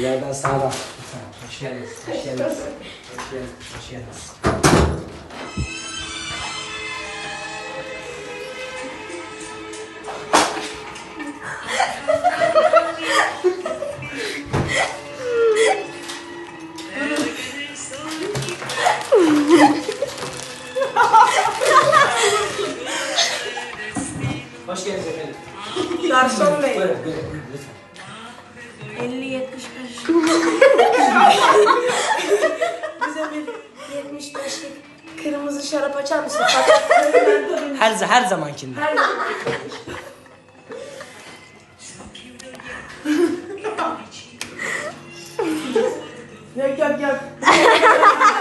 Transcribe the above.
Soldan sağdan. Hoş geldiniz. Hoş geldiniz. Hoş geldiniz. Hoş geldiniz. Hoş geldiniz efendim. Garson bey. Buyurun, buyurun lütfen. şarap açar mısın? her her zamankinden. Her zaman. yok yok yok.